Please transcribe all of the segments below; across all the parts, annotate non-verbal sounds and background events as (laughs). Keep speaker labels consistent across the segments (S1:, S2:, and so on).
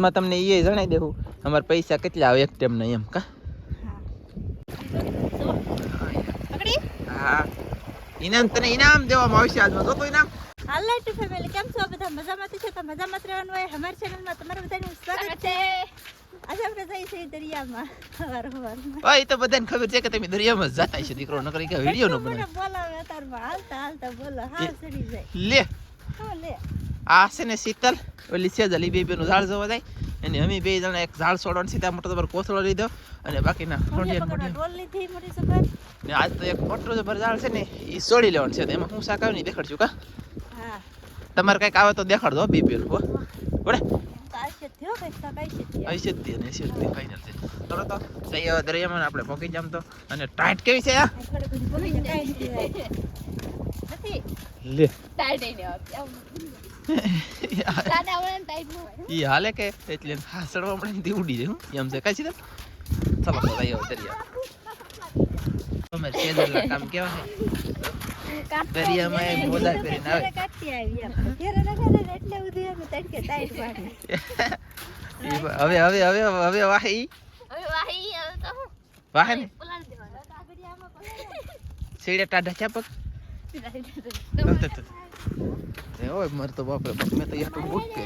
S1: માં તમને એ જણાવી દેવું અમારા પૈસા કેટલા આવે એક ટાઈમ એમ કા? હા. ઇનામ તને ઇનામ દેવામાં આવશે આજમાં તો તો ઇનામ
S2: હાલો ટુ ફેમિલી કેમ છો? બધા મજામાં છો? તો મજામાં રહેવાનું હોય. અમારી ચેનલમાં તમારું બધાનું સ્વાગત છે. આજે આપણે છીએ દરિયામાં સવાર સવારમાં
S1: હા એ તો બધાને ખબર છે કે તમે દરિયામાં જતા છે દીકરો નકરી કે વીડિયો નો બનાવે.
S2: બોલાવે તારમાં હાલતા હાલતા બોલો. હા ચડી જાય.
S1: લે.
S2: હા લે.
S1: આ છે ને શીતલ ઓલી છે જલી બે બેનું ઝાડ જોવા જાય. અને અમે બે જણા એક ઝાડ છોડવાનું સીધા મોટો તમારો કોથળો લીધો અને બાકીના ને આજ તો એક મોટો જબર ઝાડ છે ને એ છોડી લેવાનું છે તો એમાં હું શાક આવે ને ઈ દેખાડશું કા?
S2: હા.
S1: તમારે કંઈક આવે તો દેખાડજો બે બેનું હો. હવે દરિયામાં આપણે પહોંચી જામ તો. અને ટાઈટ કેવી છે લે.
S3: ટાઈટ
S1: ઈ હાલે કે? એટલે હાસડવા મળે ને ઉડી જાય હું? એમ છે. કાંઈ સીધા ચલો તો જઈએ દરિયા. તમે શેદરના કામ કેવા છે? દરિયામાં એ કરીને આવે.
S2: આવી એટલે તડકે ટાઈટ પાડી.
S1: હવે હવે હવે હવે વાહે
S3: હવે વાહી હવે તો
S1: વાહે ને? સીડે ટાઢા ચાપક (laughs) ઓય, મર તો બાપરે, બાપ, મેં તો યાર બુક કે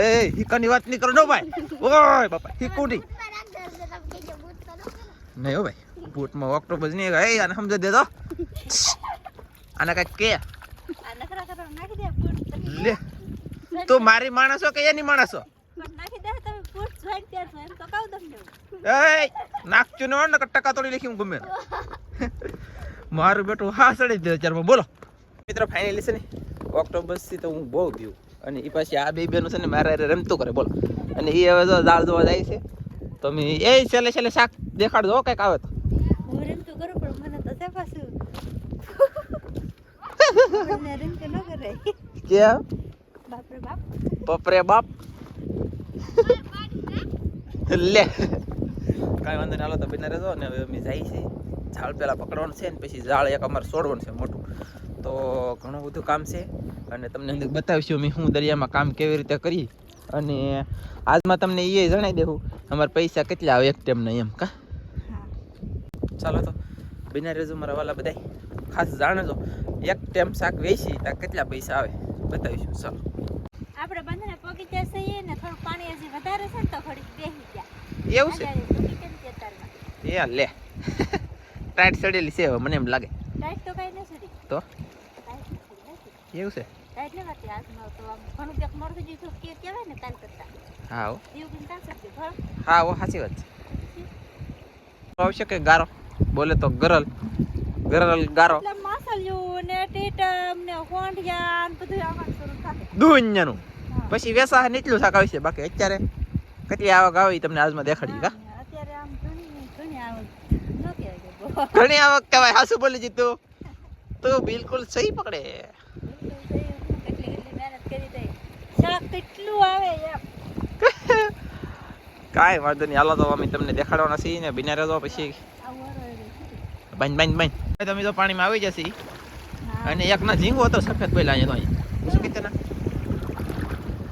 S1: એ હિકાની વાત નહીં કરો નો ભાઈ. ઓય, બાપા હિકુડી નહીં. હો ભાઈ બૂટમાં ઓક્ટોબસ નહીં એ, આને સમજ દે તો આને કાંઈક કે. લે. તો મારી માણસો કે એની માણસો નાખજો ને ટકા તોડી લખી હું ગમે. મારું બેટું હા સડી દે અત્યારમાં. બોલો. મિત્રો ફાઇનલી છે ને ઓક્ટોબસથી તો હું બહુ પીવું અને એ પાછી આ બે બેનો છે ને મારા રમતો રમતું કરે બોલો. અને એ હવે તો દાળ જોવા જાય છે તો મેં એ છેલ્લે છેલ્લે શાક દેખાડજો હો કંઈક આવે તો.
S2: હું રમતું કરું પણ મને તો છે પાછું. મને રમતું ન કરે
S1: કે
S2: બાપરે બાપ.
S1: લે. કાંઈ વાંધો નહીં હાલો તો બિના રહેજો ને હવે અમે જાય છે ઝાડ પેલા પકડવાનું છે ને પછી ઝાડ એક અમારે છોડવાનું છે મોટું. તો ઘણું બધું કામ છે. અને તમને અંદર બતાવીશું અમે હું દરિયામાં કામ કેવી રીતે કરી અને આજમાં તમને એ જણાવી દેવું અમારા પૈસા કેટલા આવે એક ટાઈમના એમ કા? ચાલો તો બિના રેજો મારા વાલા બધા ખાસ જાણજો એક ટાઈમ શાક વેચી તો કેટલા પૈસા આવે બતાવીશું ચાલો.
S2: આપણે બંધને પગી સહીએ ને થોડું પાણી હજી વધારે છે ને તો થોડીક બેહી ગયા.
S1: એવું છે? એ લે. (laughs) ટાઈટ ચડેલી છે મને એમ લાગે.
S2: ટાઈટ તો કઈ નથી.
S1: તો? એવું છે?
S2: ટાઈટ ન હતી હાથમાં તો આમ ઘણું દેખ મળતું જ હતું કે કહેવાય ને કાલ કરતા.
S1: હા ઓ
S2: એવું કાં શકતી
S1: હા ઓ સાચી વાત છે. આવશે કે ગારો? બોલે તો ગરલ. ગરલ ગારો.
S2: એટલે માસલિયું ને ટીટમ ને હોંડિયા ને બધું આમાં શરૂ થાય.
S1: દુનિયાનું. પછી વેસા નીચલું શાક આવશે. બાકી અત્યારે કેટલી આવક આવે તમને આજમાં દેખાડી કા?
S2: ઘણી આવક કહેવાય,
S1: હાસુ બોલી જીતું. તું બિલકુલ સહી પકડે.
S2: કેટલી કરી આવે
S1: કાંઈ વાંધો નહીં, હાલો તો અમે તમને દેખાડવાના છીએ ને, બિના રહેતો પછી. બંધ બંધ. બાંધ. તમે તો પાણીમાં આવી જશે. અને એક ના ઝીંગો હતો સફેદ પહેલા અહીંયા તો શું કીધું ના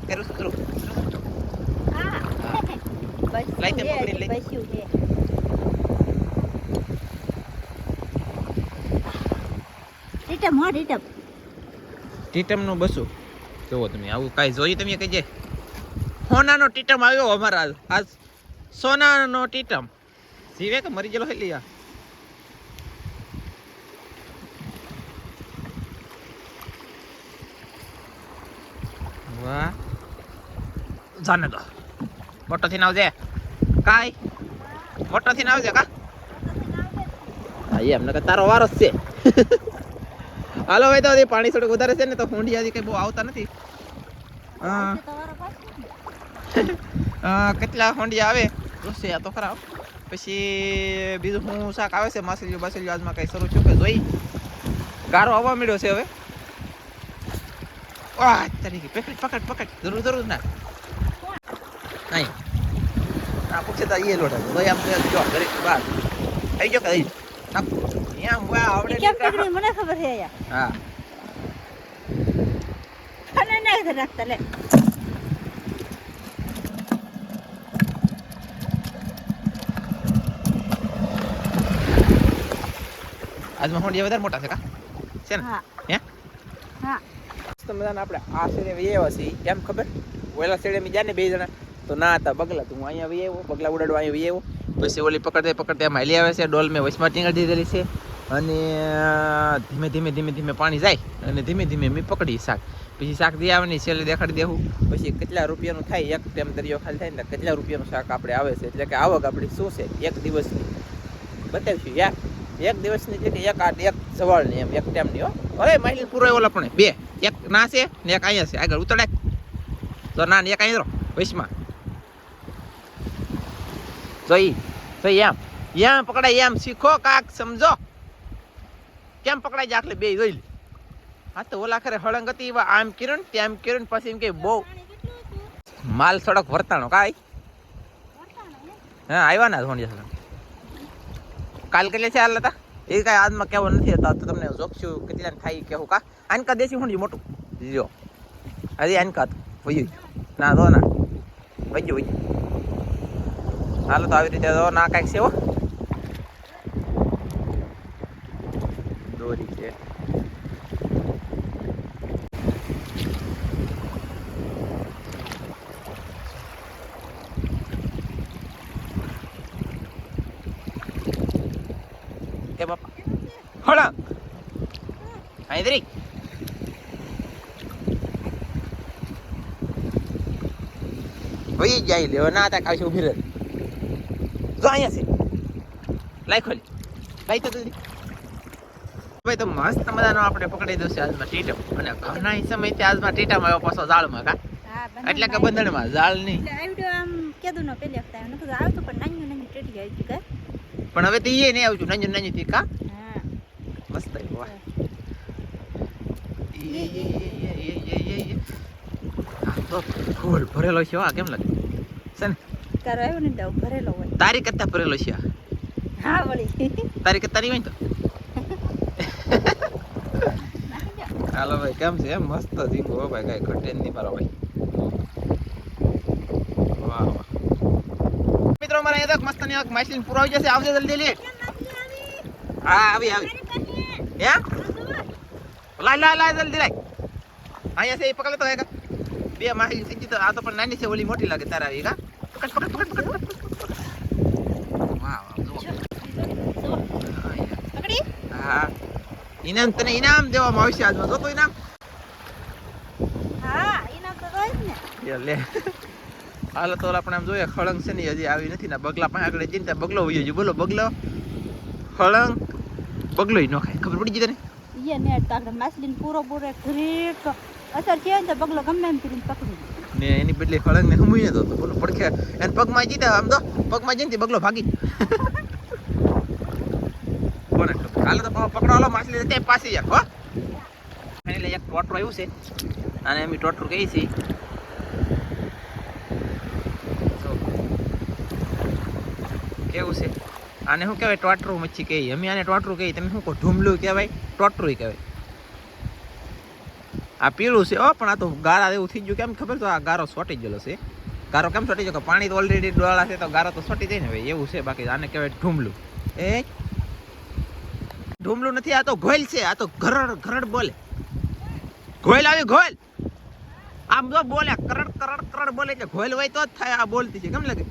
S1: કરું કરું
S2: હા. બસ્યું
S1: લાઈ તે
S2: હે,
S1: પકડી લઈ.
S2: બસ્યું હે. ટીટમ ટીટમ
S1: ટીટમનું બસું. જોવો તમે આવું કાંઈ જોયું તમે કહીજે સોનાનો ટીટમ આવ્યો અમારા આજ. સોનાનો ટીટમ. જીવે કે મરી ગયેલો હેલી આ? વાહ. જાને તો. મોટો થઈને આવજે. કાંઈ? મોટો થઈને આવજે કા? હા એમ નકર તારો વારો જ છે. હાલો ભાઈ તો પાણી થોડુંક વધારે છે ને તો હુંડી હજી કઈ બહુ આવતા નથી. હા. કેટલા હોંડિયા આવે? જોશે આ તો ખરા. પછી બીજું હું શાક આવે છે માછલીઓ બાછલીઓ આજમાં કઈ શરૂ છું કે જોઈ? ગારો આવવા મળ્યો છે હવે. વાહ તરીકે પકડ પકડ પકડ. જરૂર જરૂર ના. નહીં. નાખું છે તો એ લોટ હતો ભાઈ આપણે જો ઘરે બહાર આવી ગયો કઈ નાખું અહીંયા હું આવડે
S2: કેમ પકડી મને ખબર છે યાર
S1: હા
S2: ખાના નાખ નાખતા લે.
S1: આજમાં હોંડિયા વધારે મોટા છે કા? છે ને?
S2: હે.
S1: હા? મસ્ત મજાના આપણે આ શેરે એવા છીએ કેમ ખબર? ઓલા શેરે મેં જાય ને બે જણા. તો ના હતા બગલા તો હું અહીંયા વહી આવ્યો બગલા ઉડાડવા અહીંયા વહી આવ્યો. પછી ઓલી પકડતે પકડતે આમાં હાલી આવે છે, ડોલ મેં વચમાં ટીંગાડી દીધેલી છે. અને ધીમે ધીમે ધીમે ધીમે પાણી જાય. અને ધીમે ધીમે મેં પકડી શાક. પછી શાક દે આવવાની છેલ્લે દેખાડી દેવું. પછી કેટલા રૂપિયાનું થાય? એક ટાઈમ દરિયો ખાલી થાય ને કેટલા રૂપિયાનું શાક આપણે આવે છે? એટલે કે આવક આપણી શું છે? એક દિવસની. બતાવીશું, યાર. એક દિવસની છે કે એક આ એક સવાળની એમ, એક ટાઈમની, હો. અરે માહિતી પૂરો ઓલા પણ બે. એક ના છે ને એક અહીંયા છે. આગળ ઉતરાય. તો ના ને એક અહીંયા રહો. વચમાં. જોઈ જોઈ એમ. એમ પકડાય એમ શીખો કાક, સમજો. કેમ પકડાય એટલે બે જોઈ હા તો ઓલા ખરે હળંગ હતી, એવા આમ કિરણ, તેમ કિરણ, પછી એમ કે બહુ. માલ સડક વર્તાણો કાંઈ? હા આવ્યા ના ધોણિયા કાલ કેટલે છે હાલ હતા? એ કાંઈ આજમાં કહેવું નથી હતા, તો તમને જોખશું કેટલા થાય કેવું કા? આનકા દેશી હું મોટું. લ્યો. હજી આનકા હતું ના દો ના વયું વયું. હાલો તો આવી રીતે દો ના કાંઈક છે હો દોરી છે એ બાપા હોળા અહીં દરી વહી જાય લેવા ના હતા કાશી ઊભી રહે જો અહીંયા છે. લાઈ ખોલી. લાઈ તો જલ્દી ભાઈ તો મસ્ત મજાનો આપણે પકડી દઉં છે આજમાં ટીટમ અને ઘણા સમયથી આજમાં ટીટમ આવ્યો પાછો ઝાડમાં કા. એટલે કે બંધણમાં જાળ નહીં.
S2: આમ કેદું ન પેલી વખત આવ્યો. નકર આવતો પણ નાની નાની ટેટી આવી હતી કે
S1: પણ હવે તો ઈએ નહીં આવજો નાની નાની થી કા.
S2: હા.
S1: મસ્ત વાહ. તો ફૂલ ભરેલો છે આ કેમ લાગે? છે ને?
S2: તારો આવ્યો ને દાવ ભરેલો હોય.
S1: તારી કરતા ભરેલો છે.
S2: હા વળી.
S1: તારી કરતા નહીં હોય તો. હાલો ભાઈ કેમ છે? મસ્ત હો ભાઈ કઈ ઘટે નહીં મારો ભાઈ. વાહ વાહ. મિત્રો મારા એક મસ્તની માછલી પૂરો આવી જશે. આવજે જલ્દી લે હા આવી આવી. હે? લાય લાય લાય જલ્દી લાય. અહીંયા છે એ પકડ તો એક. બે માછલી સીધી તો આ તો પણ નાની છે ઓલી મોટી લાગે તારા આવી કા પકડ પકડ પકડ વાહ વાહ જુઓ.
S2: પકડી
S1: હા ઇનામ તને ઇનામ દેવામાં આવશે આજમાં જોતો ઇનામ
S2: હા એના તો રોજ ને.
S1: લે. હાલ તો આપણે આમ જોઈએ ખળંગ છે ને હજી આવી નથી ને. બગલા પાસે આગળ જઈને ત્યાં બગલો હોય બોલો બગલો. ખળંગ. બગલો નો ખાય. ખબર પડી ગઈ તને?
S2: ઈએ ને તાકડે માછલીને પૂરો પૂરો ઘરેક અસર છે ને બગલો ગમે એમ કરીને પકડી
S1: ને એની બદલે ખળંગ ને હમુય તો બોલો પડખે. એને પગમાં જીતા આમ તો. પગમાં જઈને બગલો ભાગી. પકડો, હાલો, માછલી તે પાછી એક ટોટરો આવ્યું છે. અને એમ ટોટરું કહી છે? કેવું છે? આને શું કહેવાય? ટોટરું મચ્છી કહીએ અમે આને ટોટરું કહીએ, તમે શું કહો? ઢૂમલું કહેવાય? ટોટરું કહેવાય. આ પીળું છે ઓ પણ આ તો ગારા એવું થઈ ગયું. કેમ ખબર તો આ ગારો સોટી ગયેલો છે. ગારો કેમ સોટી ગયો પાણી તો ઓલરેડી ડોળા છે, તો ગારો તો સોટી જાય ને ભાઈ. એવું છે, બાકી આને કહેવાય ઢૂમલું. એ ઢૂમલું નથી, આ તો ઘોલ છે, આ તો ઘરડ ઘરડ બોલે. ઘોલ આવી, ઘોલ. આમ જો બોલે, કરડ કરડ કરડ બોલે એટલે ઘોલ હોય તો જ થાય આ બોલતી છે, કેમ લાગે?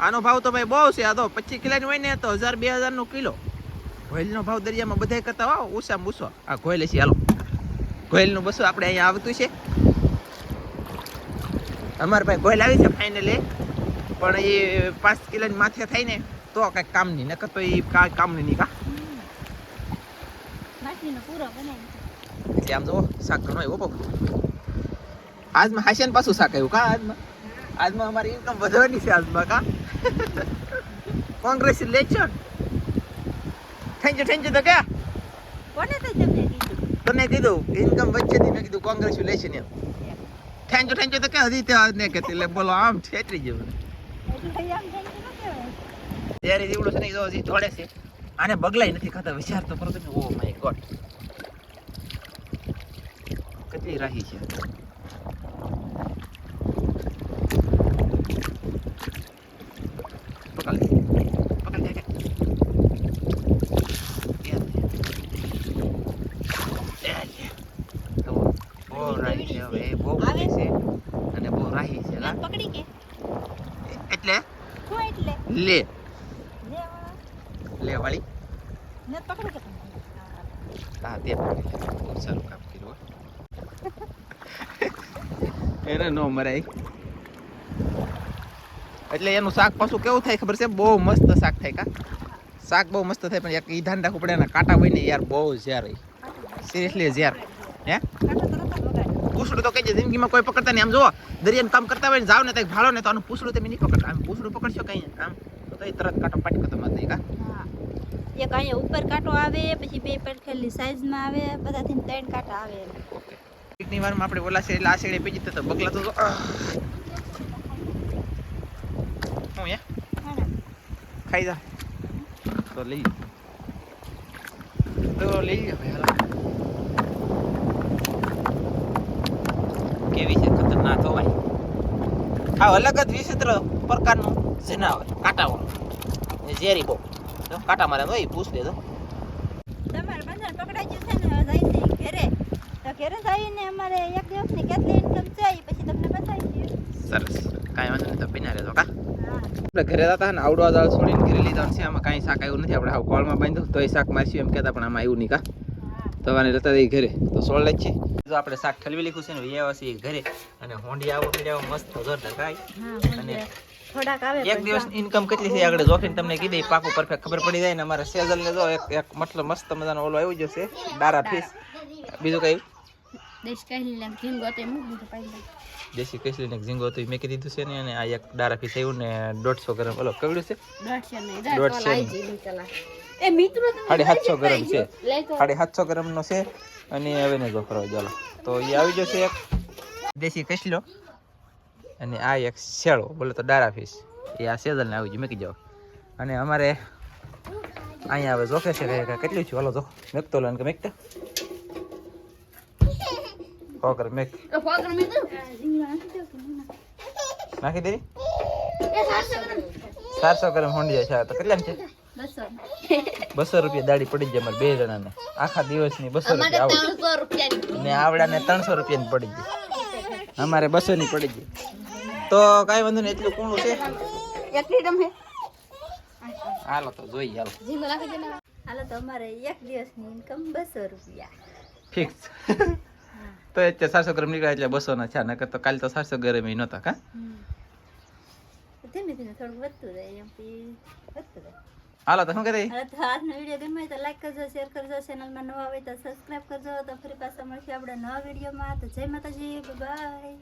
S1: આનો ભાવ તો ભાઈ બહુ છે, આ તો પચીસ કિલોની હોય ને તો હજાર, બે હજાર નો કિલો. ઘોલનો ભાવ દરિયામાં બધા કરતા વાવ ઉષા મૂસો આ ઘોલ છે હાલો. ઘોલનું બસો આપણે અહીંયા આવતું છે. અમારે ભાઈ ઘોલ આવી છે ફાઇનલી પણ એ પાંચ કિલોની માથે થાય ને, તો કાંઈક કામની, નકર તો એ કાંઈ કામની નહીં કા.
S2: માછલીનો પૂરો બનાવી
S1: એટલે આમ જો શાક ઘણો એવો પગ આજમાં હાસ્યાન પાછું શાક આવ્યું કા આજમાં? આજમાં અમારી ઇન્કમ વધવાની છે આજમાં કા? Congress election thank you thank you તો કે
S2: કોને તો તમને કીધું?
S1: તને કીધું ઇન્કમ વચ્ચેથી મેં કીધું કોંગ્રેચ્યુલેશન એમ. થેન્ક યુ થેન્ક યુ તો કે હજી ત્યાં ને કે એટલે બોલો આમ છેતરી જેવું
S2: ન
S1: ત્યારે જીવડું છે ને જો હજી થોડે છે. આને બગલાય નથી ખાતા વિચાર તો કરો તમે. ઓ માય ગોડ કેટલી રાહી છે. એટલે?
S2: એટલે?
S1: લે.
S2: નથ પકડી કે?
S1: હા તે. બહુ સારું કામ કર્યું એને નો મરાય એટલે એનું શાક પાછું કેવું થાય ખબર છે બહુ મસ્ત શાક થાય કા શાક બહુ મસ્ત થાય પણ એક ઈધાન રાખવું પડે એના કાંટા હોય ને યાર બહુ ઝેર સિરિયસલી ઝેર હે. પૂછડું તો કઈ જિંદગીમાં કોઈ પકડતા નહીં આમ જુઓ દરિયાનું કામ કરતા હોય ને જાવ ને તો ભાળો ને તો આનું પૂછડું તમે નહીં પકડતા આમ પૂછડું પકડશો કઈ આમ તો એ તરત કાંટો પટકો તમારે નહીં કા?
S2: હા. એક અહીંયા ઉપર કાંટો આવે પછી બે પડખેલી સાઈઝમાં આવે બધાથી ત્રણ કાંટા આવે
S1: ઓકે. એકની વારમાં આપણે ઓલા એટલે આ શેડે પીજી તો બગલા તો જો. હું યા ખાઈ જા. તો લઈ. તો લઈ ભાઈ કેવી છે? ખતરનાક હોય આ અલગ જ વિચિત્ર પ્રકારનું જનાવર કાંટાવાળું. એ ઝેરી બહુ. કાંટા મારે હોય પૂછ દેજો
S2: તમારે બંધન પકડાઈ ગયું છે ને હવે જાય છે ઈ ઘરે. તો ઘરે જઈને અમારે એક દિવસની કેટલી ઇન્કમ છે પછી તમને બતાવી દઈએ.
S1: સરસ. કાંઈ વાંધો નહીં તો પીના રહેજો કા? આપણે ઘરે જતા ને આવડો દાળ છોડીને ઘરે લીધા છે આમાં કાંઈ શાક આવ્યું નથી. આપણે આવું કોળમાં બાંધ્યું તો એ શાક મારશું એમ કહેતા પણ આમાં આવ્યું નહીં કા?
S2: તો
S1: આને રહેતા હતા ઘરે. તો સોળ જ છે. જો આપણે શાક ઠલવી લીધું છે ને વ્યવા છે ઘરે. અને હોંડી આવો મસ્ત જોરદાર કાંઈ? અને
S2: થોડાક આવે
S1: એક દિવસ ઇન્કમ કેટલી છે આગળ જોખીને તમને કીધી પાકું પરફેક્ટ ખબર પડી જાય ને અમારા સેઝલ ને જો એક એક મતલબ મસ્ત મજાનો ઓલો આવી જશે ડારા ફીસ બીજું કઈ?
S3: દેશ કહી લે ઝીંગો તે મૂક દીધો
S1: દેશી કેસલી ને ઝીંગો તો મેં કીધું છે ને અને આ એક ડારા ફીસ આવ્યું ને દોઢસો ગ્રામ. ઓલો કવડ્યું છે?
S3: દોઢસો નહીં એ મિત્રો
S1: સાડી સાતસો ગ્રામ છે. સાડી સાતસો ગ્રામનો છે અને હવે ને જો કરો ચાલો. તો એ આવી જશે એક દેશી કસલો અને આ એક શેળો બોલે તો ડારા એ આ સેઝલને આવી ગયું મૂકી જાઓ. અને અમારે અહીંયા હવે જોખે છે કેટલું છે હાલો જો મેકતો લો કે મેકતા. ફોકર મેક.
S3: ફોકર મેક
S1: નાખી દે
S3: એ સાતસો ગ્રામ.
S1: ચારસો ગ્રામ હોંડિયા છે તો કેટલા છે?
S3: બસો.
S1: રૂપિયા દાડી પડી જાય અમારે બે જણાને. આખા દિવસની બસો રૂપિયા આવડે ને આવડાને ત્રણસો રૂપિયાની પડી ગઈ. અમારે બસો ની પડી ગઈ. તો કાંઈ વાંધો નહીં એટલું કૂણું છે.
S3: એકલી રમે
S1: હાલો તો જોઈ હાલો.
S2: હાલો તો અમારે એક દિવસની ઇન્કમ બસો રૂપિયા.
S1: ફિક્સ. તો એ સાતસો ગ્રામ નીકળ્યા એટલે બસો ના છે નકર તો કાલે તો સાતસો ગ્રામ ય નહોતા કા?
S2: ધીમે ધીમે થોડું વધતું જાય એમ વધતું જાય.
S1: હાલો તો શું કરે?
S2: હાલો તો આજનો વીડિયો ગમે તો લાઈક કરજો શેર કરજો ચેનલમાં નવા હોય તો સબસ્ક્રાઈબ કરજો તો ફરી પાછા મળશે આપણે નવા વિડીયોમાં. તો જય માતાજી બાય